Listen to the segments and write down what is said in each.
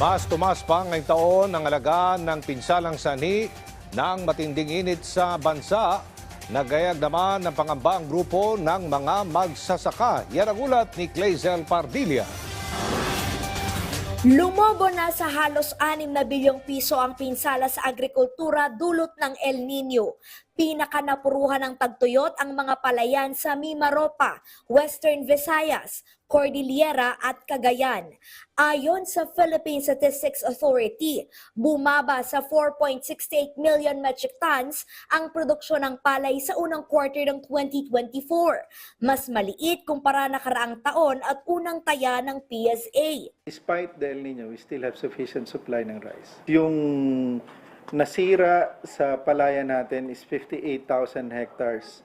Mas tumas pa ngayong taon ang alagaan ng pinsalang sani ng matinding init sa bansa. Nagayag naman ng pangamba ang grupo ng mga magsasaka. Yan ang ulat ni Clazel Pardilla. Lumobo na sa halos 6 na bilyong piso ang pinsala sa agrikultura dulot ng El Nino. Pinakanapuruhan ng tagtuyot ang mga palayan sa Mimaropa, Western Visayas, Cordillera at Cagayan. Ayon sa Philippine Statistics Authority, bumaba sa 4.68 million metric tons ang produksyon ng palay sa unang quarter ng 2024. Mas maliit kumpara nakaraang taon at unang taya ng PSA. Despite the El Nino, we still have sufficient supply ng rice. Yung nasira sa palaya natin is 58,000 hectares.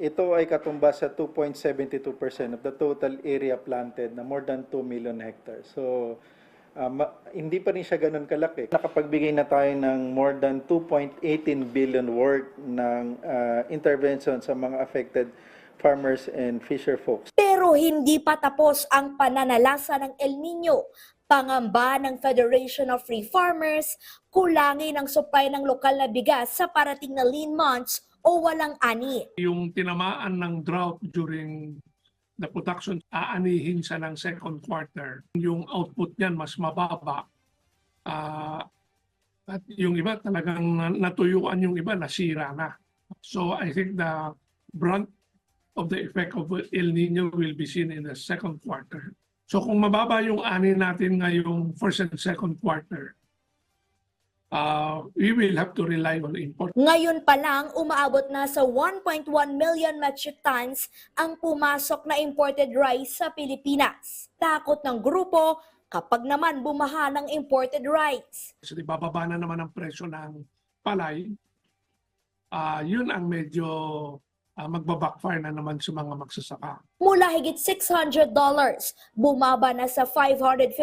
Ito ay katumbas sa 2.72% of the total area planted na more than 2 million hectares. So, ma- hindi pa rin siya ganun kalaki. Nakapagbigay na tayo ng more than 2.18 billion worth ng ah, intervention sa mga affected farmers and fisher folks. Pero hindi pa tapos ang pananalasa ng El Nino. Pangamba ng Federation of Free Farmers, kulangin ang supply ng lokal na bigas sa parating na lean months o walang ani. yung tinamaan ng drought during the production, aanihin siya ng second quarter. Yung output niyan mas mababa. Ah, at yung iba talagang na- natuyuan yung iba, nasira na. So I think the brunt of the effect of El Nino will be seen in the second quarter. So kung mababa yung ani natin ngayong first and second quarter, uh, we will have to rely on import. Ngayon pa lang, umaabot na sa 1.1 million metric tons ang pumasok na imported rice sa Pilipinas. Takot ng grupo kapag naman bumaha ng imported rice. So, di bababa na naman ang presyo ng palay. Ah, yun ang medyo ah, magbabackfire na naman sa mga magsasaka. Mula higit $600, bumaba na sa $550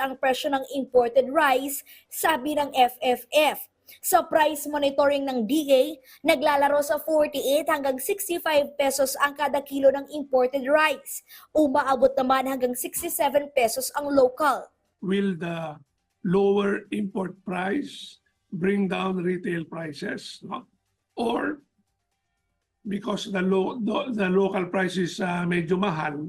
ang presyo ng imported rice, sabi ng FFF. Sa price monitoring ng DA, naglalaro sa 48 hanggang 65 pesos ang kada kilo ng imported rice. Umaabot naman hanggang 67 pesos ang local. Will the lower import price bring down retail prices? No? Or because the, lo- the, the local price is ah, medyo mahal,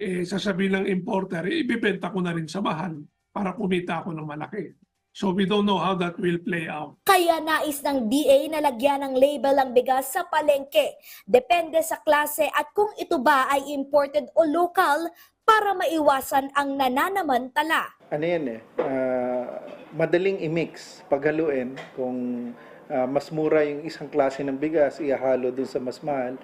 eh, sasabihin ng importer, eh, ibibenta ko na rin sa mahal para kumita ako ng malaki. So we don't know how that will play out. Kaya nais ng DA na lagyan ng label ang bigas sa palengke. Depende sa klase at kung ito ba ay imported o local para maiwasan ang nananamantala. ano yan eh, ah, madaling i-mix, paghaluin, kung ah, mas mura yung isang klase ng bigas, ihahalo dun sa mas mahal,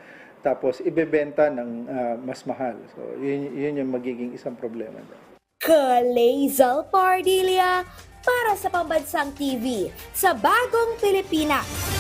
tapos ibebenta ng ah, mas mahal. So, yun, yun yung magiging isang problema. Kalezal Pardilia para sa Pambansang TV sa Bagong Pilipinas.